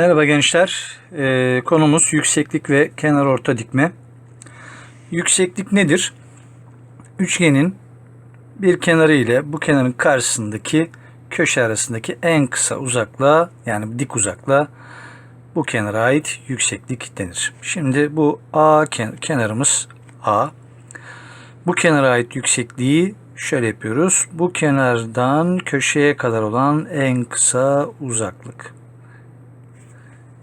Merhaba gençler. Ee, konumuz yükseklik ve kenar orta dikme. Yükseklik nedir? Üçgenin bir kenarı ile bu kenarın karşısındaki köşe arasındaki en kısa uzaklığa yani dik uzaklığa bu kenara ait yükseklik denir. Şimdi bu A ken- kenarımız A. Bu kenara ait yüksekliği şöyle yapıyoruz. Bu kenardan köşeye kadar olan en kısa uzaklık.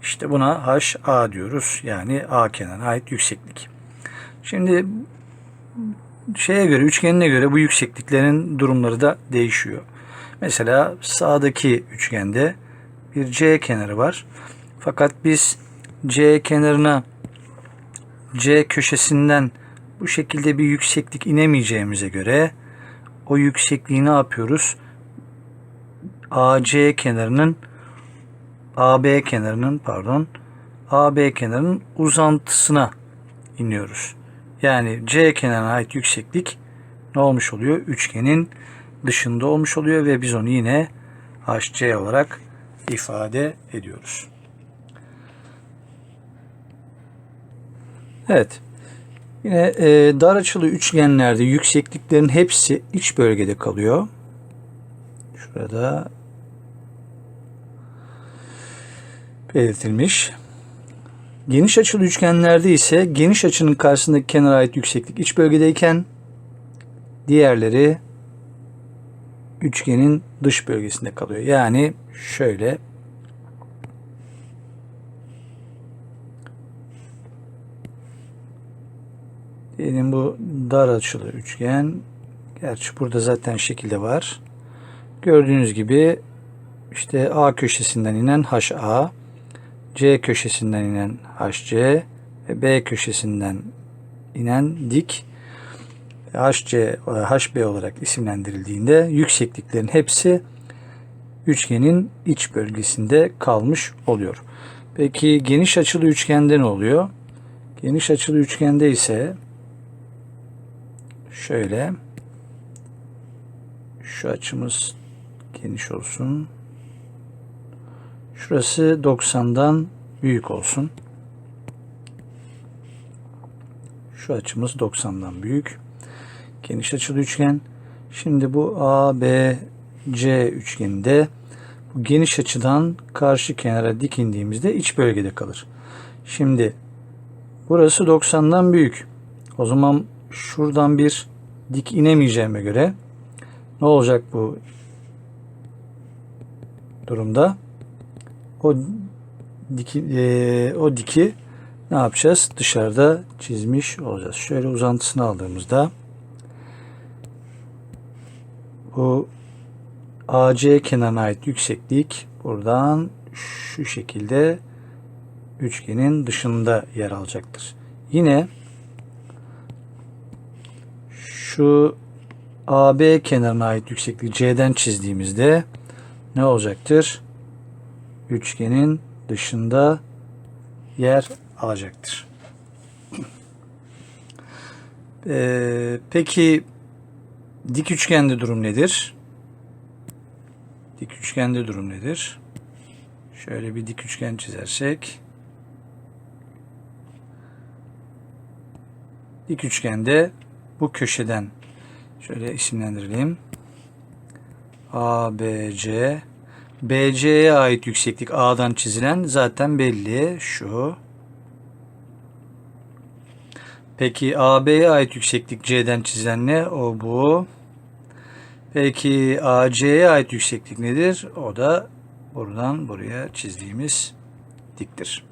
İşte buna HA diyoruz. Yani A kenarına ait yükseklik. Şimdi şeye göre, üçgenine göre bu yüksekliklerin durumları da değişiyor. Mesela sağdaki üçgende bir C kenarı var. Fakat biz C kenarına C köşesinden bu şekilde bir yükseklik inemeyeceğimize göre o yüksekliği ne yapıyoruz? AC kenarının AB kenarının pardon AB kenarının uzantısına iniyoruz. Yani C kenarına ait yükseklik ne olmuş oluyor? Üçgenin dışında olmuş oluyor ve biz onu yine HC olarak ifade ediyoruz. Evet. Yine e, dar açılı üçgenlerde yüksekliklerin hepsi iç bölgede kalıyor. Şurada belirtilmiş. Geniş açılı üçgenlerde ise geniş açının karşısındaki kenara ait yükseklik iç bölgedeyken diğerleri üçgenin dış bölgesinde kalıyor. Yani şöyle diyelim bu dar açılı üçgen gerçi burada zaten şekilde var. Gördüğünüz gibi işte A köşesinden inen HA C köşesinden inen HC ve B köşesinden inen dik HC HB olarak isimlendirildiğinde yüksekliklerin hepsi üçgenin iç bölgesinde kalmış oluyor. Peki geniş açılı üçgende ne oluyor? Geniş açılı üçgende ise şöyle şu açımız geniş olsun. Şurası 90'dan büyük olsun. Şu açımız 90'dan büyük. Geniş açılı üçgen. Şimdi bu ABC üçgeninde bu geniş açıdan karşı kenara dik indiğimizde iç bölgede kalır. Şimdi burası 90'dan büyük. O zaman şuradan bir dik inemeyeceğime göre ne olacak bu durumda? O diki, e, o diki ne yapacağız? Dışarıda çizmiş olacağız. Şöyle uzantısını aldığımızda bu AC kenarına ait yükseklik buradan şu şekilde üçgenin dışında yer alacaktır. Yine şu AB kenarına ait yüksekliği C'den çizdiğimizde ne olacaktır? Üçgenin dışında yer alacaktır. Ee, peki dik üçgende durum nedir? Dik üçgende durum nedir? Şöyle bir dik üçgen çizersek dik üçgende bu köşeden şöyle isimlendirelim. A, B, C BC'ye ait yükseklik A'dan çizilen zaten belli. Şu. Peki AB'ye ait yükseklik C'den çizilen ne? O bu. Peki AC'ye ait yükseklik nedir? O da buradan buraya çizdiğimiz diktir.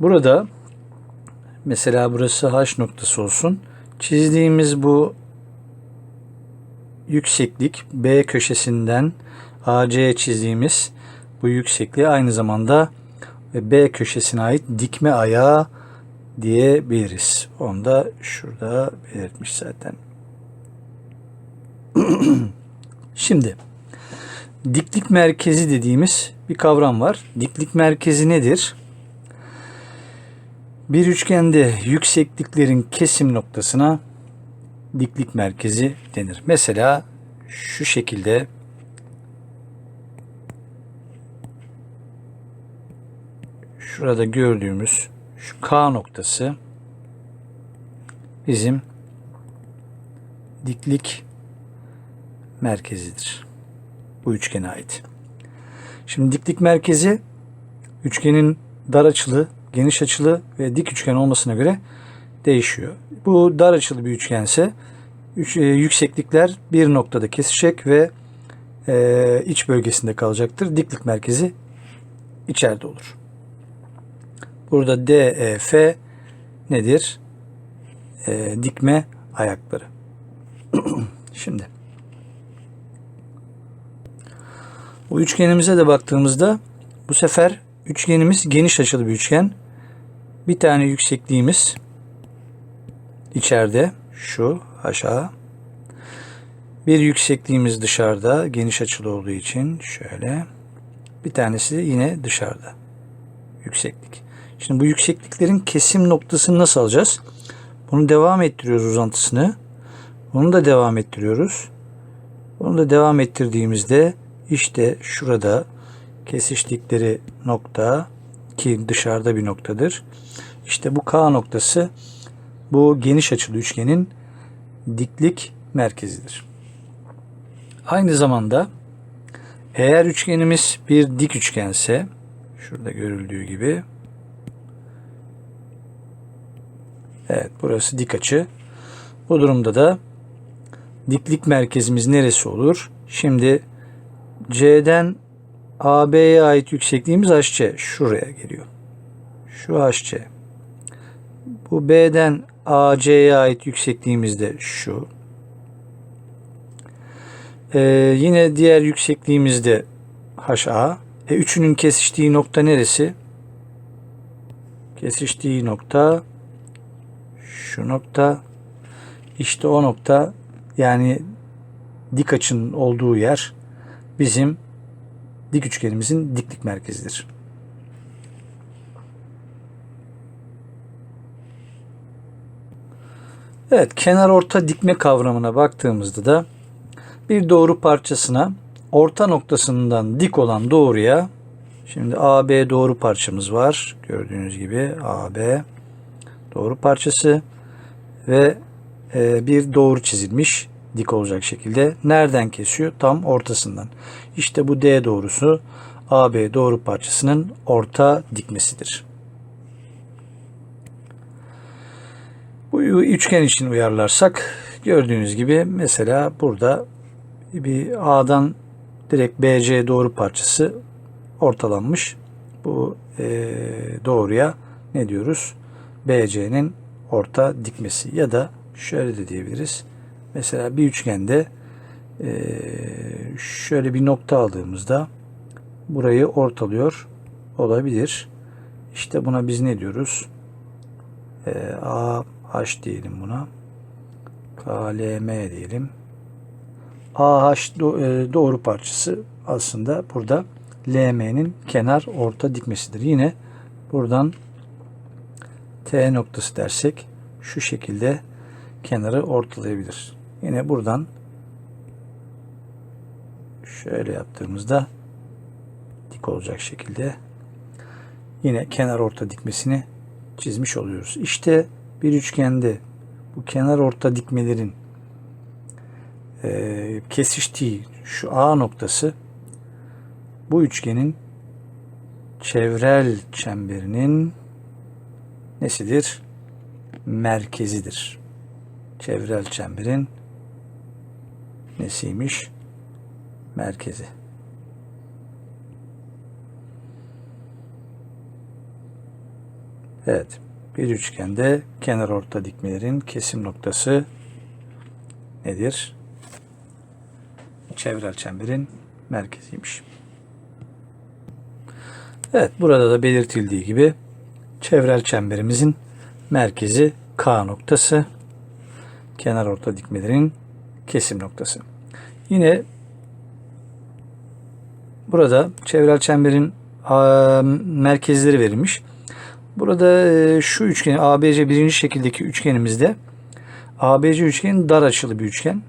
Burada mesela burası H noktası olsun. Çizdiğimiz bu yükseklik B köşesinden AC'ye çizdiğimiz bu yüksekliği aynı zamanda B köşesine ait dikme ayağı diyebiliriz. Onu da şurada belirtmiş zaten. Şimdi diklik merkezi dediğimiz bir kavram var. Diklik merkezi nedir? Bir üçgende yüksekliklerin kesim noktasına diklik merkezi denir. Mesela şu şekilde şurada gördüğümüz şu K noktası bizim diklik merkezidir. Bu üçgene ait. Şimdi diklik merkezi üçgenin dar açılı, geniş açılı ve dik üçgen olmasına göre değişiyor. Bu dar açılı bir üçgense üç- e, yükseklikler bir noktada kesişecek ve e, iç bölgesinde kalacaktır. Diklik merkezi içeride olur. Burada D, E, F nedir? E, dikme ayakları. Şimdi bu üçgenimize de baktığımızda bu sefer üçgenimiz geniş açılı bir üçgen. Bir tane yüksekliğimiz içeride şu aşağı. Bir yüksekliğimiz dışarıda geniş açılı olduğu için şöyle. Bir tanesi yine dışarıda. Yükseklik. Şimdi bu yüksekliklerin kesim noktasını nasıl alacağız? Bunu devam ettiriyoruz uzantısını. Bunu da devam ettiriyoruz. Bunu da devam ettirdiğimizde işte şurada kesiştikleri nokta ki dışarıda bir noktadır. İşte bu K noktası bu geniş açılı üçgenin diklik merkezidir. Aynı zamanda eğer üçgenimiz bir dik üçgense şurada görüldüğü gibi Evet burası dik açı. Bu durumda da diklik merkezimiz neresi olur? Şimdi C'den AB'ye ait yüksekliğimiz HC şuraya geliyor. Şu HC. Bu B'den AC'ye ait yüksekliğimiz de şu. Ee, yine diğer yüksekliğimiz de HA. E, üçünün kesiştiği nokta neresi? Kesiştiği nokta şu nokta. İşte o nokta yani dik açının olduğu yer bizim dik üçgenimizin diklik merkezidir. Evet, kenar orta dikme kavramına baktığımızda da bir doğru parçasına orta noktasından dik olan doğruya şimdi AB doğru parçamız var. Gördüğünüz gibi AB doğru parçası ve e, bir doğru çizilmiş dik olacak şekilde. Nereden kesiyor? Tam ortasından. İşte bu D doğrusu AB doğru parçasının orta dikmesidir. Bu üçgen için uyarlarsak gördüğünüz gibi mesela burada bir A'dan direkt BC doğru parçası ortalanmış. Bu e, doğruya ne diyoruz? BC'nin orta dikmesi ya da şöyle de diyebiliriz. Mesela bir üçgende e, şöyle bir nokta aldığımızda burayı ortalıyor olabilir. İşte buna biz ne diyoruz? E, A H diyelim buna. KLM diyelim. AH do- doğru parçası aslında burada LM'nin kenar orta dikmesidir. Yine buradan T noktası dersek şu şekilde kenarı ortalayabilir. Yine buradan şöyle yaptığımızda dik olacak şekilde yine kenar orta dikmesini çizmiş oluyoruz. İşte bir üçgende bu kenar orta dikmelerin e, kesiştiği şu A noktası bu üçgenin çevrel çemberinin nesidir? Merkezidir. Çevrel çemberin nesiymiş? Merkezi. Evet. Bir üçgende kenar orta dikmelerin kesim noktası nedir? Çevrel çemberin merkeziymiş. Evet burada da belirtildiği gibi çevrel çemberimizin merkezi K noktası. Kenar orta dikmelerin kesim noktası. Yine burada çevrel çemberin merkezleri verilmiş. Burada e, şu üçgen ABC birinci şekildeki üçgenimizde ABC üçgeni dar açılı bir üçgen.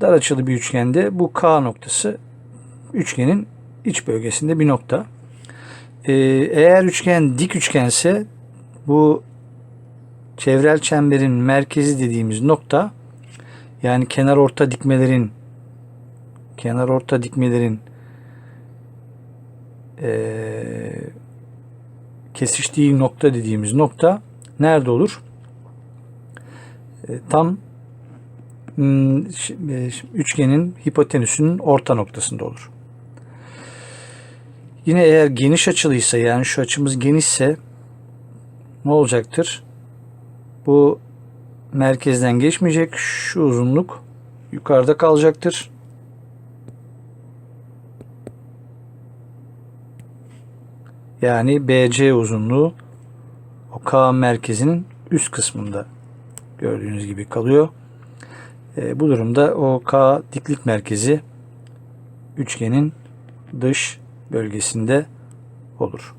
Dar açılı bir üçgende bu K noktası üçgenin iç bölgesinde bir nokta. Ee, eğer üçgen dik üçgense bu çevrel çemberin merkezi dediğimiz nokta yani kenar orta dikmelerin kenar orta dikmelerin eee, kesiştiği nokta dediğimiz nokta nerede olur? E, tam hmm, e, üçgenin hipotenüsünün orta noktasında olur. Yine eğer geniş açılıysa yani şu açımız genişse ne olacaktır? Bu merkezden geçmeyecek. Şu uzunluk yukarıda kalacaktır. Yani BC uzunluğu o K merkezinin üst kısmında gördüğünüz gibi kalıyor. E, bu durumda o K diklik merkezi üçgenin dış bölgesinde olur.